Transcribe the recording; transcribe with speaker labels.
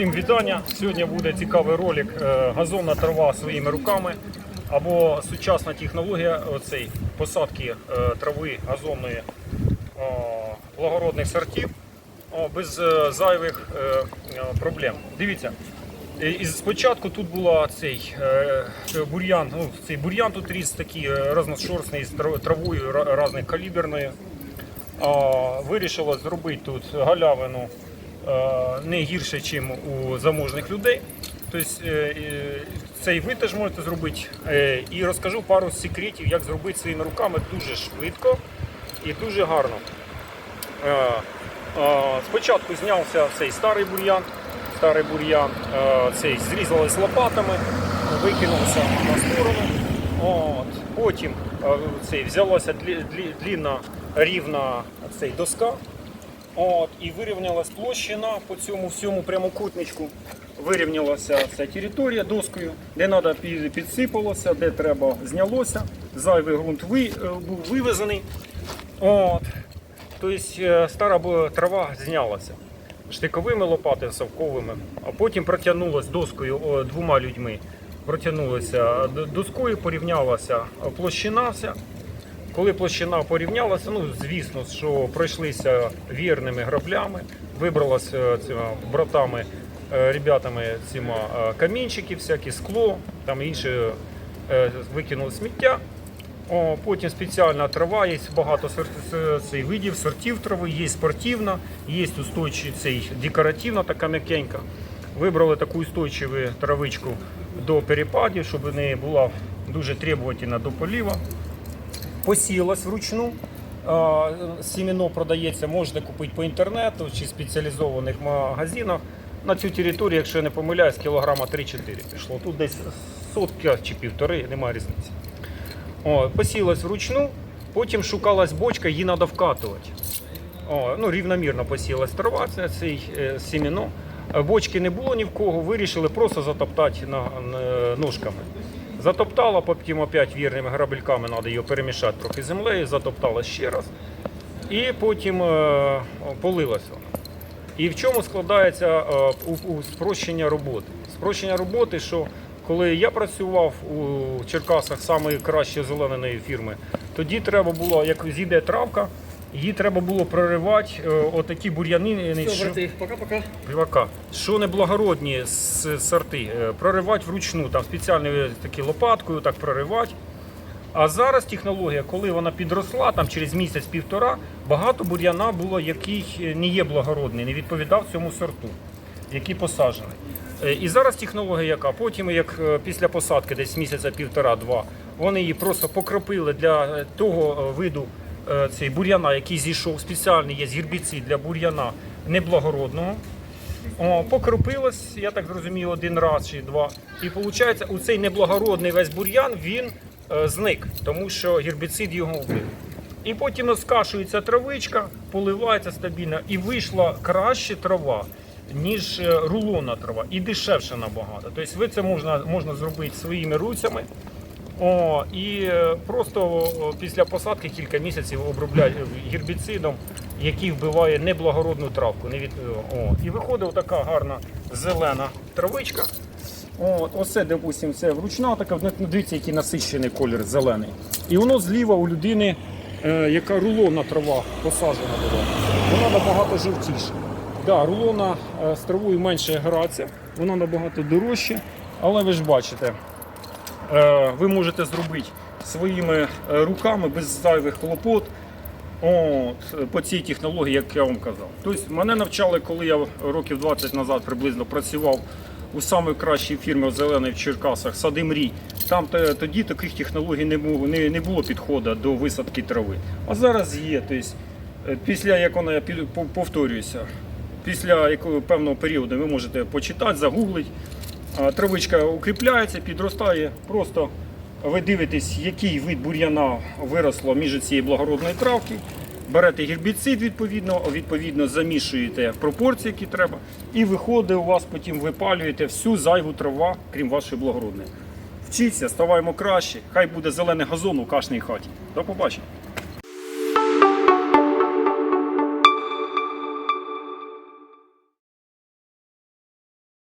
Speaker 1: Всім вітання. Сьогодні буде цікавий ролик е, газонна трава своїми руками або сучасна технологія оцей, посадки е, трави газонної о, благородних сортів без е, зайвих е, е, проблем. Дивіться. І- спочатку тут була цей е, бур'ян, ну цей бур'ян тут ріс такий е, разношорстний з травою ра- різних каліберної. Вирішила зробити тут галявину е, не гірше, ніж у заможних людей. Тобто е, е, цей ви теж можете зробити. Е, І розкажу пару секретів, як зробити своїми руками дуже швидко і дуже гарно. Е, е, Спочатку знявся цей старий бур'ян, старий бур'ян, е, цей зрізали з лопатами, викинувся на сторону. От. Потім е, цей, взялася длі- длі- длінна рівна цей, доска. От, і вирівнялась площина по цьому всьому прямокутничку. Вирівнялася ця територія доскою, де треба підсипалося, де треба знялося. Зайвий ґрунт ви, е, був вивезений. От. Тобто е, стара трава знялася штиковими лопатами совковими, а потім протягнулася доскою о, двома людьми. Протягнулася доскою, порівнялася площина вся. Коли площина порівнялася, ну звісно, що пройшлися вірними граблями, вибралося цими братами, е, ребятами цими е, камінчики, всякі скло, там інше викинули сміття. О, потім спеціальна трава, є багато цей, видів, сортів трави, є спортивна, є устойчива, цей, декоративна, така м'якенька. Вибрали таку устойчиву травичку до перепадів, щоб не була дуже требовательна до поліва. Посіялась вручну. А, Сімено продається, можете купити по інтернету чи спеціалізованих магазинах. На цю територію, якщо я не помиляюсь, кілограма 3-4 пішло. Тут десь сотка чи півтори, немає різниці. О, посілась вручну, потім шукалась бочка, її треба вкатувати. О, ну, рівномірно посілась трава, це цей е, сіміно. Е, Бочки не було ні в кого, вирішили просто затоптати на, на- ножками. Затоптала, потім опять вірними грабельками треба її перемішати трохи землею, затоптала ще раз. І потім е, полилась вона. І в чому складається е, у, у спрощення роботи? Спрощення роботи, що коли я працював у Черкасах самої кращої зеленої фірми, тоді треба було, як зійде травка, її треба було проривати е, отакі бур'яни.
Speaker 2: Все,
Speaker 1: що-
Speaker 2: брати, пока-пока.
Speaker 1: Півака. Що неблагородні сорти, е, проривати вручну, там спеціальною такі лопаткою, так проривати. А зараз технологія, коли вона підросла, там через місяць-півтора, багато бур'яна було, який е, не є благородний, не відповідав цьому сорту, який посаджений. Е, І зараз технологія яка? Потім, як е, після посадки, десь місяця півтора-два, вони її просто покропили для е, того е, виду е, цей бур'яна, який зійшов. Спеціальний є гербіцид для бур'яна неблагородного. О, покропилось, я так зрозумів, один раз чи два. І виходить, у цей неблагородний весь бур'ян він е, зник, тому що гербіцид його вбив. І потім скашується травичка, поливається стабільно, і вийшла краще трава, ніж е, рулонна трава, і дешевше набагато. Тобто ви це можна, можна зробити своїми руцями. О, і е, просто після посадки кілька місяців обробляти гербіцидом, який вбиває неблагородну травку. Не від, о, і виходить така гарна зелена травичка. От, оце, допустимо, це вручна така, ну, дивіться, який насичений колір зелений. І воно зліва у людини, е, яка рулонна трава посаджена була, вона набагато жовтіша. Да, рулона е, з травою менше грається, вона набагато дорожча, але ви ж бачите, е, ви можете зробити своїми е, руками без зайвих хлопот. От, по цій технології, як я вам казав. Тобто мене навчали, коли я років 20 назад приблизно працював у самій кращій фірмі зеленої в Черкасах Садимрій. Там тоді таких технологій не було, не, не було підходу до висадки трави. А зараз є. Тобто, е, після як вона я повторююся, після якого певного періоду ви можете почитати, загуглити. Травичка укріпляється, підростає. Просто ви дивитесь, який вид бур'яна виросло між цієї благородної травки. Берете гербіцид відповідно, відповідно замішуєте пропорції, які треба, і виходить у вас потім випалюєте всю зайву трава, крім вашої благородної. Вчіться, ставаємо краще. Хай буде зелений газон у кожній хаті. До побачення.